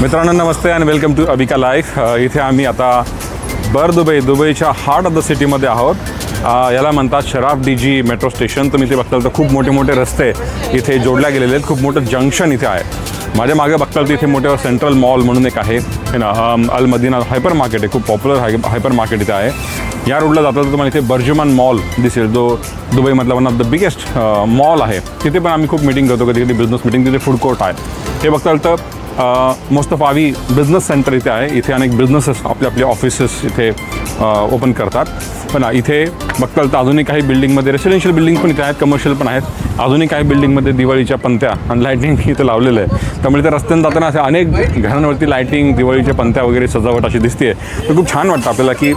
मित्रांनो नमस्ते आणि welcome to Abika life इथे आम्ही आता बर दुबई दुबईच्या हार्ट ऑफ द सिटीमध्ये आहोत. याला म्हणतात Sharaf D G metro station तुम्ही इथे बघताल तर खूप मोठे मोठे रस्ते इथे जोडल्या गेलेले आहेत. खूप मोठं जंक्शन इथे आहे. माझ्या मागे बघताल तर इथे मोठं सेंट्रल मॉल म्हणून एक आहे. ना अल मदिना हायपर मार्केट आहे. खूप पॉप्युलर हाय हायपर मार्केट इथे आहे. या रोडला जाता तर तुम्हाला इथे बर्जुमान मॉल दिसेल. जो दुबईमधला one of the biggest mall आहे. तिथे पण आम्ही खूप मिटिंग करतो. कधी कधी बिझनेस मिटिंग तिथे फूड कोर्ट आहे. हे बघताल तर मोस्ट ऑफ आवी बिझनेस सेंटर इथे आहे. इथे अनेक बिझनेसेस आपले आपले ऑफिसेस इथे ओपन करतात. पण इथे बघताल तर अजूनही काही बिल्डिंगमध्ये रेसिडेन्शियल बिल्डिंग पण इथे आहेत कमर्शियल पण आहेत. अजूनही काही बिल्डिंगमध्ये दिवाळीच्या पंत्या आणि लाईटिंग इथे लावलेलं आहे. त्यामुळे त्या रस्त्याने जाताना असे अनेक घरांवरती लाईटिंग दिवाळीच्या पंत्या वगैरे सजावट अशी दिसते तर खूप छान वाटतं आपल्याला की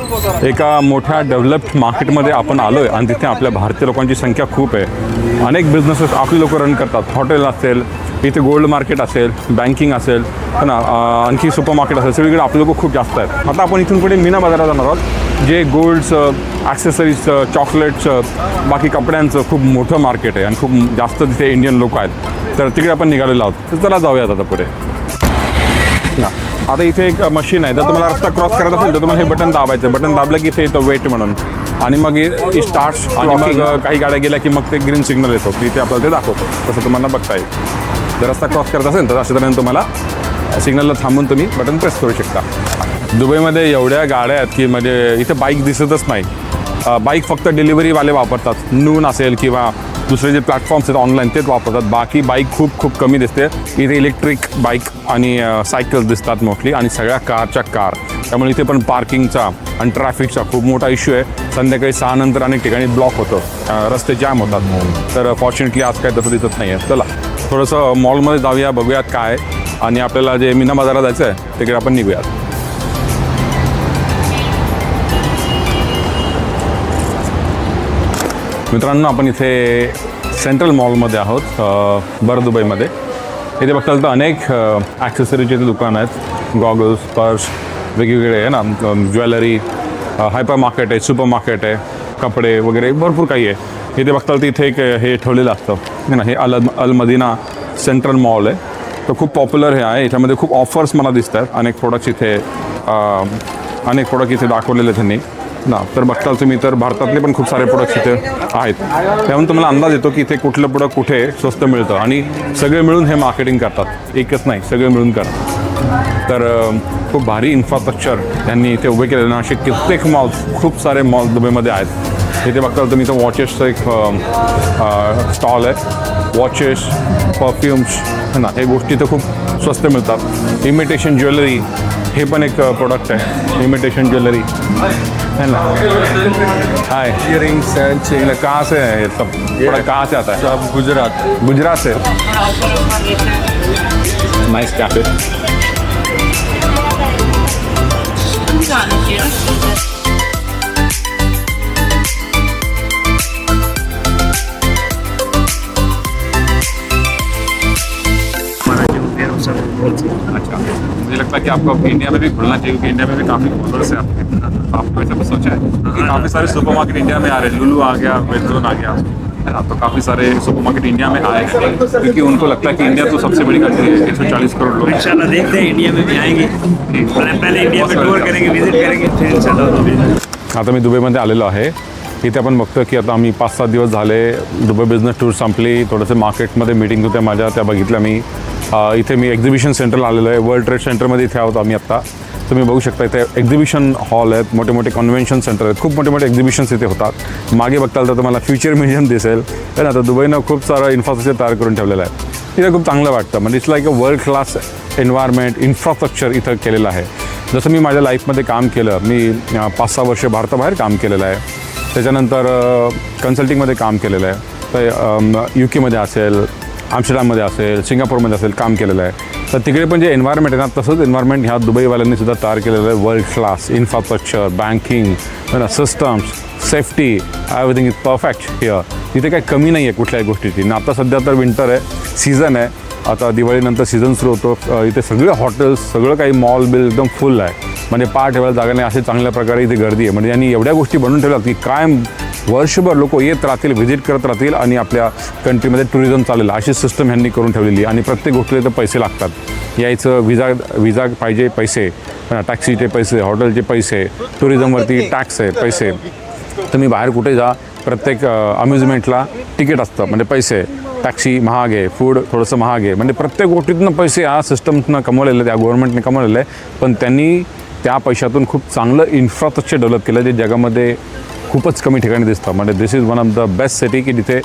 एका मोठ्या डेव्हलप्ड मार्केटमध्ये आपण आलो आहे आणि तिथे आपल्या भारतीय लोकांची संख्या खूप आहे. अनेक बिझनेसेस आपले लोक रन करतात. हॉटेल असेल इथे गोल्ड मार्केट असेल बँकिंग असेल है ना आणखी सुपर मार्केट असेल सगळीकडे आपले लोक खूप जास्त आहेत. आता आपण इथून पुढे मीना बाजारात जाणार आहोत जे गोल्ड्सचं ॲक्सेसरीजचं चॉकलेटचं बाकी कपड्यांचं खूप मोठं मार्केट आहे आणि खूप जास्त तिथे इंडियन लोक आहेत. तर तिकडे आपण निघालेलो आहोत. तर चला जाऊयात आता पुढे. ना आता इथे एक मशीन आहे जर तुम्हाला रस्ता क्रॉस करायचा असेल तर तुम्हाला हे बटन दाबायचं बटन दाबलं की इथे येतं वेट म्हणून. आणि मग स्टार्ट आणि मग काही गाड्या गेल्या की मग ते ग्रीन सिग्नल येतो. की ते आपल्याला ते दाखवतो. तसं तुम्हाला बघता येईल. जर रस्ता क्रॉस करत असेल तर अशा तुम्हाला सिग्नलला थांबून तुम्ही बटन प्रेस करू शकता. दुबईमध्ये एवढ्या गाड्या आहेत की म्हणजे इथे बाईक दिसतच नाही. बाईक फक्त डिलिव्हरीवाले वापरतात. नून असेल किंवा दुसरे जे प्लॅटफॉर्म्स आहेत ऑनलाईन तेच वापरतात. बाकी बाईक खूप खूप कमी दिसते. इथे इलेक्ट्रिक बाईक आणि सायकल्स दिसतात मोस्टली आणि सगळ्या कारच्या कार त्यामुळे इथे पण पार्किंगचा आणि ट्रॅफिकचा खूप मोठा इश्यू आहे. संध्याकाळी सहा नंतर अनेक ठिकाणी ब्लॉक होतं. रस्ते जॅम होतात. तर फॉर्च्युनेटली आज काय तसं दिसत नाही आहे चला थोडंसं मॉलमध्ये जाऊया बघूयात काय आणि आपल्याला जे मीना बाजारात जायचं आहे तिकडे आपण निघूयात. मित्रांनो आपण इथे सेंट्रल मॉलमध्ये आहोत बर दुबईमध्ये. इथे बघताल तर अनेक ॲक्सेसरीचे दुकान आहेत. गॉगल्स पर्स वेगवेगळे आहे ना ज्वेलरी हायपर मार्केट आहे सुपर मार्केट आहे कपडे वगैरे भरपूर काही आहे. इथे बघताल तर इथे एक हे ठेवलेलं असतं. है ना हे अल अलमदिना सेंट्रल मॉल आहे. तर खूप पॉप्युलर हे आहे. याच्यामध्ये खूप ऑफर्स मला दिसत आहेत अनेक प्रोडक्ट्स इथे अनेक प्रोडक्ट इथे दाखवलेले त्यांनी. ना तर बघताल तुम्ही तर भारतातले पण खूप सारे प्रोडक्ट्स इथे आहेत. त्यामुळे तुम्हाला अंदाज येतो की इथे कुठलं प्रोडक्ट कुठे स्वस्त मिळतं. आणि सगळे मिळून हे मार्केटिंग करतात. एकच नाही सगळे मिळून करतात. तर खूप भारी इन्फ्रास्ट्रक्चर त्यांनी इथे उभे केलेलं. असे कित्येक मॉल्स खूप सारे मॉल दुबईमध्ये आहेत. इथे बघताल तुम्ही इथं वॉचेसचं एक स्टॉल आहे. वॉचेस परफ्युम्स ना? हे गोष्टी तर खूप स्वस्त मिळतात. इमिटेशन ज्वेलरी हे पण एक प्रोडक्ट आहे. इमिटेशन ज्वेलरी है ना? हाय. इयरिंग्स चेन कहाँ से है ये सब कहाँ से आता. है सब गुजरात. गुजरात से नाइस कैफे कि आपको इंडिया में भी खुलना चाहिए क्योंकि इंडिया में भी काफ़ी फॉलोअर्स है। आपके आपको ऐसा सोचा है कि काफ़ी सारे सुपर मार्केट इंडिया में आ रहे हैं। लुलू आ गया वेलजोन आ गया। है ना तो काफ़ी सारे सुपर मार्केट इंडिया में आए हैं क्योंकि उनको लगता है कि इंडिया तो सबसे बड़ी कंट्री है एक सौ चालीस करोड़ लोग इंशाल्लाह देखते हैं इंडिया में भी आएंगे। पहले पहले इंडिया में टूर करेंगे विजिट करेंगे फिर इंशाल्लाह आता मी दुबईमध्ये आलेलो आहे। इथे आपण बघतो की आता आम्ही पाच सात दिवस झाले दुबई बिझनेस टूर संपली. थोडंसं मार्केटमध्ये मीटिंग होत्या माझ्या त्या बघितल्या मी. इथे मी एक्झिबिशन सेंटरला आलेलो आहे. वर्ल्ड ट्रेड सेंटरमध्ये इथे आहोत आम्ही आत्ता. तुम्ही बघू शकता इथे एक्झिबिशन हॉल आहेत मोठे मोठे कन्व्हेन्शन सेंटर आहेत. खूप मोठे मोठे एक्झिबिशन्स इथे होतात. मागे बघताल तर तुम्हाला फ्युचर म्युझियम दिसेल. तर आता दुबईनं खूप सारं इन्फ्रास्ट्रक्चर तयार करून ठेवलेलं आहे. इथे खूप चांगलं वाटतं. म्हणजे it's like a world class environment infrastructure इथं केलेलं आहे. जसं मी माझ्या लाईफमध्ये काम केलं मी पाच सहा वर्ष भारताबाहेर काम केलेलं आहे. त्याच्यानंतर कन्सल्टिंगमध्ये काम केलेलं आहे. तर यू केमध्ये असेल आमस्टरडॅममध्ये असेल सिंगापूरमध्ये असेल काम केलेलं आहे. तर तिकडे पण जे एन्व्हायरमेंट आहे ना तसंच एन्व्हायरमेंट ह्या दुबईवाल्यांनी सुद्धा तयार केलेलं आहे. World class infrastructure banking systems safety everything is perfect here तिथे काही कमी नाही आहे कुठल्याही गोष्टीची. ना आता सध्या तर विंटर आहे सीझन आहे. आता दिवाळीनंतर सीझन सुरू होतो. इथे सगळे हॉटेल्स सगळं काही मॉल बिल एकदम फुल आहे. म्हणजे पार ठेवायला जागा नाही असे चांगल्या प्रकारे इथे गर्दी आहे. म्हणजे यांनी एवढ्या गोष्टी बनवून ठेवल्या की काय वर्षभर लोक येत राहतील व्हिजिट करत राहतील आणि आपल्या कंट्रीमध्ये टुरिझम चालेल अशी सिस्टम ह्यांनी करून ठेवलेली आणि प्रत्येक गोष्टीला तर पैसे लागतात. यायचं विजा विजा पाहिजे पैसे टॅक्सीचे पैसे हॉटेलचे पैसे टुरिझमवरती टॅक्स आहे पैसे. तुम्ही बाहेर कुठे जा प्रत्येक अम्युजमेंटला तिकीट असतं. म्हणजे पैसे टॅक्सी महाग आहे फूड थोडंसं महाग आहे. म्हणजे प्रत्येक गोष्टीतनं पैसे या सिस्टमनं कमवलेले त्या गव्हर्नमेंटने कमवलेलं आहे पण त्यांनी त्या पैशातून खूप चांगलं इन्फ्रास्ट्रक्चर डेव्हलप केलं जे जगामध्ये खूपच कमी ठिकाणी दिसतं. म्हणजे this is one of the best city की जिथे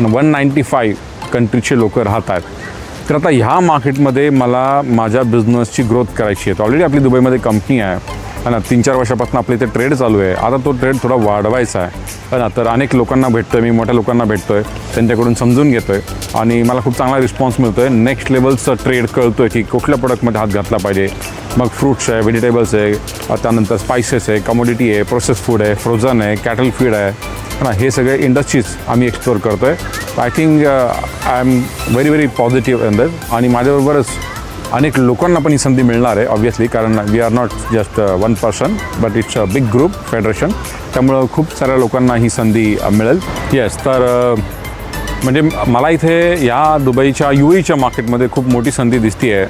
वन नाईंटी फाईव्ह कंट्रीचे लोक राहत आहेत तर आता ह्या मार्केटमध्ये मला माझ्या बिझनेसची ग्रोथ करायची आहे. ऑलरेडी आपली दुबईमध्ये कंपनी आहे. है ना तीन चार वर्षापासून आपल्या इथे ट्रेड चालू आहे. आता तो ट्रेड थोडा वाढवायचा आहे. है ना तर अनेक लोकांना भेटतो आहे मी मोठ्या लोकांना भेटतो आहे त्यांच्याकडून समजून घेतो आहे आणि मला खूप चांगला रिस्पॉन्स मिळतो आहे नेक्स्ट लेवलचं ट्रेड कळतो आहे की कुठल्या प्रोडक्टमध्ये हात घातला पाहिजे. मग फ्रूट्स आहे व्हेजिटेबल्स आहे त्यानंतर स्पायसेस आहे कमोडिटी आहे प्रोसेस फूड आहे फ्रोझन आहे कॅटल फीड आहे. ना हे सगळे इंडस्ट्रीज आम्ही एक्सप्लोअर करतो आहे I think I am very very positive अंदर आणि माझ्याबरोबरच अनेक लोकांना पण ही संधी मिळणार आहे ऑब्व्हियसली कारण we are not just one person but it's a big group federation त्यामुळं खूप साऱ्या लोकांना ही संधी uh, मिळेल. येस तर uh, म्हणजे मला इथे या दुबईच्या यू ईच्या मार्केटमध्ये खूप मोठी संधी दिसते आहे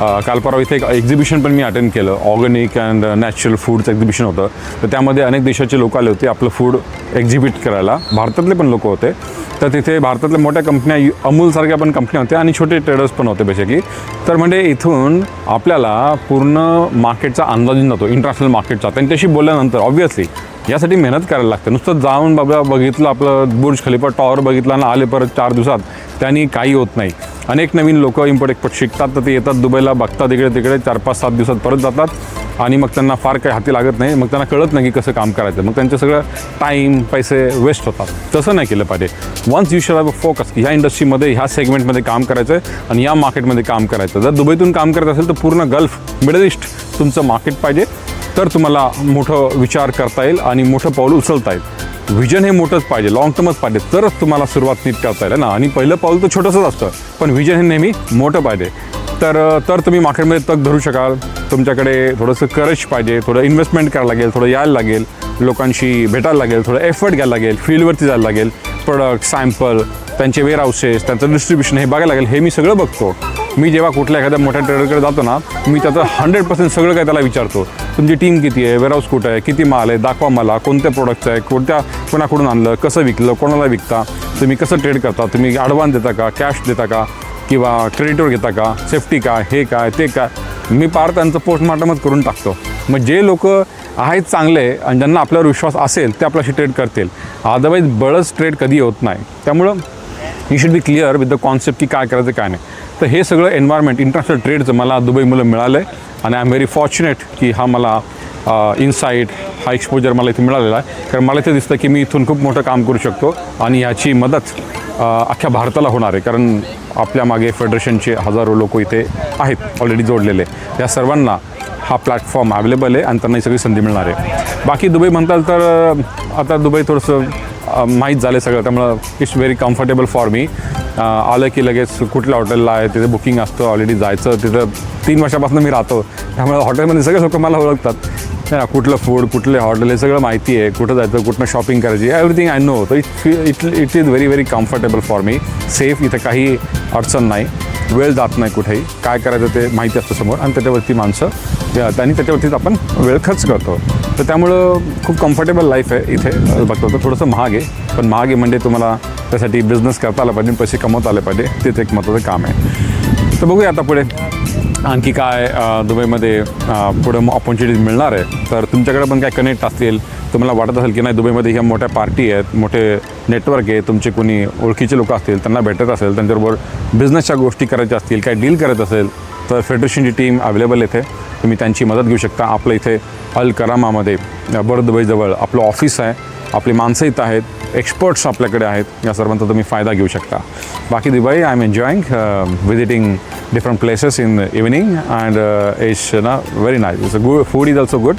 काल परवा इथे एक एक्झिबिशन पण मी अटेंड केलं. ऑर्गॅनिक अँड नॅचरल फूडचं एक्झिबिशन होतं. तर त्यामध्ये अनेक देशाचे लोक आले होते आपलं फूड एक्झिबिट करायला. भारतातले पण लोक होते. तर तिथे भारतातल्या मोठ्या कंपन्या यु- अमूलसारख्या पण कंपन्या होत्या आणि छोटे ट्रेडर्स पण होते बेसिकली तर म्हणजे इथून आपल्याला पूर्ण मार्केटचा अंदाज येऊन जातो. इंटरनॅशनल मार्केटचा त्यांच्याशी बोलल्यानंतर ऑब्व्हियसली यासाठी मेहनत करायला लागते. नुसतं जाऊन बाबा बघितलं आपलं बुर्ज खलिफा टॉवर बघितला आणि आले परत चार दिवसात त्यांनी काही होत नाही. अनेक नवीन लोक इम्पोर्ट एक्सपोर्ट शिकतात तर ते येतात दुबईला बघतात इकडे तिकडे चार पाच सात दिवसात परत जातात. आणि मग त्यांना फार काही हाती लागत नाही. मग त्यांना कळत नाही की कसं काम करायचं. मग त्यांचं सगळं टाईम पैसे वेस्ट होतात. तसं नाही केलं पाहिजे. Once you should have a focus ह्या इंडस्ट्रीमध्ये ह्या सेगमेंटमध्ये काम करायचं आहे आणि या मार्केटमध्ये काम करायचं जर दुबईतून काम करत असेल तर पूर्ण गल्फ मिडल ईस्ट तुमचं मार्केट पाहिजे. तर तुम्हाला मोठं विचार करता येईल आणि मोठं पाऊल उचलता येईल. व्हिजन हे मोठंच पाहिजे लॉंग टर्मच पाहिजे. तरच तुम्हाला सुरुवात नीट करता येईल ना? आणि पहिलं पाऊल तर छोटंसंच असतं पण व्हिजन हे नेहमी मोठं पाहिजे. तर तर तुम्ही मार्केटमध्ये तग धरू शकाल. तुमच्याकडे थोडंसं करेज पाहिजे थोडं इन्व्हेस्टमेंट करायला लागेल थोडं यायला लागेल लोकांशी भेटायला लागेल थोडं एफर्ट घ्यायला लागेल फील्डवरती जायला लागेल प्रोडक्ट सॅम्पल त्यांचे वेअर हाऊसेस त्यांचं डिस्ट्रीब्युशन हे बघायला लागेल हे मी सगळं बघतो. मी जेव्हा कुठल्या एखाद्या मोठ्या ट्रेडरकडे जातो ना मी त्याचं हंड्रेड पर्सेंट सगळं काय त्याला विचारतो. तुमची टीम किती आहे वेअरहाऊस कुठं आहे किती माल आहे दाखवा मला कोणत्या प्रोडक्टचं आहे कोणत्या कोणाकडून आणलं कसं विकलं कोणाला विकता तुम्ही कसं ट्रेड करता तुम्ही ॲडव्हान्स देता का कॅश देता का किंवा क्रेडिटवर घेता का सेफ्टी काय हे काय ते काय मी पार त्यांचं पोस्टमार्टमच करून टाकतो. मग जे लोक आहेत चांगले आणि ज्यांना आपल्यावर विश्वास असेल ते आपल्याशी ट्रेड करतील. अदरवाईज बळच ट्रेड कधी होत नाही. त्यामुळं you should be clear with the concept की काय करायचं काय नाही. तर हे सगळं एन्व्हायरमेंट इंटरनॅशनल ट्रेडचं मला दुबईमुळे मिळालं आहे आणि आय एम व्हेरी फॉर्च्युनेट की हा मला इनसाईट हा एक्सपोजर मला इथे मिळालेला आहे. कारण मला इथे दिसतं की मी इथून खूप मोठं काम करू शकतो आणि ह्याची मदत अख्ख्या भारताला होणार आहे. कारण आपल्या मागे फेडरेशनचे हजारो लोक इथे आहेत ऑलरेडी जोडलेले. या सर्वांना हा प्लॅटफॉर्म अवेलेबल आहे आणि त्यांना ही सगळी संधी मिळणार आहे. बाकी दुबई म्हणताल तर आता दुबई थोडंसं माहीत झालं सगळं. त्यामुळं it's very comfortable for me आलं की लगेच कुठल्या हॉटेलला आहे तिथे बुकिंग असतं ऑलरेडी जायचं तिथं तीन वर्षापासून मी राहतो. त्यामुळे हॉटेलमध्ये सगळे लोक मला ओळखतात. ना कुठलं फूड कुठले हॉटेल हे सगळं माहिती आहे. कुठं जायचं कुठनं शॉपिंग करायची एव्हरीथिंग आय नो तर it it it is very very comfortable for me safe इथं काही अडचण नाही. वेळ जात नाही कुठेही. काय करायचं ते माहिती असतं समोर. आणि त्याच्यावरती माणसं त्यांनी त्याच्यावरतीच आपण वेळ खर्च करतो. तर त्यामुळं खूप कम्फर्टेबल लाईफ आहे इथे. बघतो तर थोडंसं महाग आहे. पण महाग आहे म्हणजे तुम्हाला त्यासाठी बिझनेस करता आला पाहिजे पैसे कमवता आले पाहिजे. तेच एक महत्त्वाचं काम आहे. तर बघूया आता पुढे. आणखी काय दुबईमध्ये पुढं पुढे ऑपॉर्च्युनिटीज मिळणार आहे. तर तुमच्याकडे पण काय कनेक्ट असतील तुम्हाला वाटत असेल की नाही दुबईमध्ये ह्या मोठ्या पार्टी आहेत मोठे नेटवर्क आहे तुमचे कोणी ओळखीचे लोक असतील त्यांना भेटत असेल त्यांच्याबरोबर बिझनेसच्या गोष्टी करायच्या असतील काय डील करत असेल तर फेडरेशनची टीम अवेलेबल येथे तुम्ही त्यांची मदत घेऊ शकता. आपलं इथे अल करामामध्ये बर दुबईजवळ आपलं ऑफिस आहे. आपली माणसं इथं आहेत. एक्सपर्ट्स आपल्याकडे आहेत. या सर्वांचा तुम्ही फायदा घेऊ शकता. बाकी Diwali I am enjoying visiting different places in evening and it's ना very nice it's a good food is also good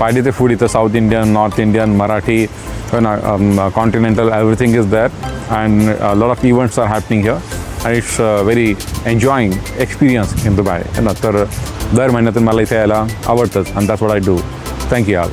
पाहिजे ते फूड इथं south Indian north Indian Marathi continental everything is that and lot of events are happening here and it's very enjoying experience in Dubai ना तर दर महिन्यातून मला इथे यायला आवडतंच. आणि that's what I do thank you आल